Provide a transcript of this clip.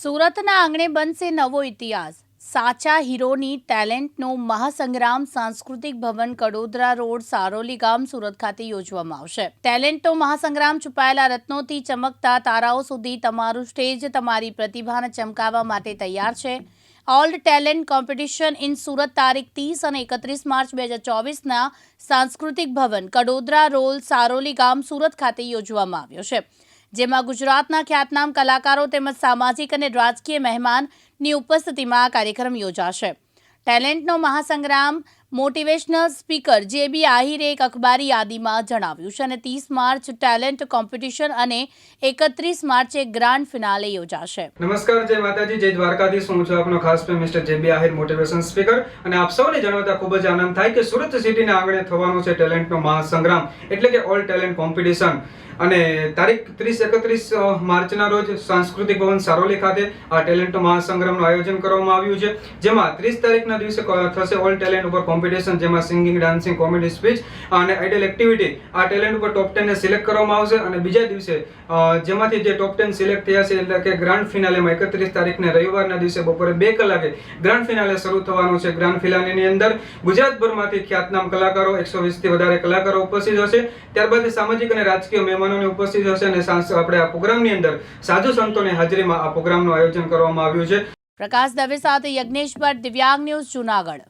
સુરતના આંગણે બનશે નવો ઇતિહાસ. સાચા હીરોની ટેલેન્ટનો મહાસંગ્રામ સાંસ્કૃતિક ભવન કડોદરા રોડ, સારોલી ગામ, સુરત ખાતે યોજવામાં આવશે. ટેલેન્ટનો મહાસંગ્રામ છુપાયેલા રત્નોથી ચમકતા તારાઓ સુધી તમારું સ્ટેજ, તમારી પ્રતિભાને ચમકાવવા માટે તૈયાર છે. Old talent competition in Surat તારીખ ત્રીસ અને એકત્રીસ માર્ચ બે હજાર ચોવીસના સાંસ્કૃતિક ભવન કડોદરા રોલ સારોલી ગામ, સુરત ખાતે યોજવામાં આવ્યો છે. જેમાં ગુજરાતના ખ્યાતનામ કલાકારો તેમજ સામાજિક અને રાજકીય મહેમાનની ઉપસ્થિતિમાં આ કાર્યક્રમ યોજાશે. ટેલેન્ટનો મહાસંગ્રામ મોટિવેશનલ સ્પીકર જે બી આહિરે એક અખબારી યાદીમાં જણાવ્યું છે અને ત્રીસ માર્ચ ટેલેન્ટ કોમ્પિટિશન અને એકત્રીસ માર્ચે ગ્રાન્ડ ફિનાલે યોજાશે. નમસ્કાર, જય માતાજી, જય દ્વારકાધીશ. હું છું આપનો ખાસ પ્રેમ mister J B Ahir motivation speaker. અને આપ સૌને જણાવતા ખૂબ જ આનંદ થાય કે સુરત સિટીના આંગણે થવાનો છે ટેલેન્ટનો મહાસંગ્રામ, એટલે કે ઓલ ટેલેન્ટ કોમ્પિટિશન. અને તારીખ ત્રીસ એકત્રીસ માર્ચના રોજ સાંસ્કૃતિક ભવન સારોલી ખાતે આ ટેલેન્ટ મહાસંગ્રામનું આયોજન કરવામાં આવ્યું છે. જેમાં ત્રીસ તારીખના દિવસે થશે ઓલ ટેલેન્ટ ઉપર કોમ્પિટિશન જેમાં સિંગિંગ ડાન્સિંગ કોમેડી સ્પીચ અને આઈડલ એક્ટિવિટી આ ટેલેન્ટ ઉપર ટોપ ટેનને સિલેક્ટ કરવામાં આવશે. અને બીજા દિવસે જેમાંથી જે ટોપ ટેન સિલેક્ટ થયા છે, એટલે કે ગ્રાન્ડ ફિનાલેમાં એકત્રીસ તારીખને રવિવારના દિવસે બપોરે બે કલાકે ગ્રાન્ડ ફિનાલે શરૂ થવાનું છે. ગ્રાન્ડ ફિનાલેની અંદર ગુજરાતભરમાંથી ખ્યાતનામ કલાકારો એકસો વીસથી વધારે કલાકારો ઉપસ્થિત હશે. ત્યારબાદ સામાજિક અને રાજકીય મહેમાનોને ઉપસ્થિત હશે અને આપણે આ પ્રોગ્રામની અંદર સાધુ સંતોની હાજરીમાં આ પ્રોગ્રામનું આયોજન કરવામાં આવ્યું છે. પ્રકાશ દવે સાથે યજ્ઞેશ ભટ્ટ, દિવ્યાંગ ન્યૂઝ જુનાગઢ.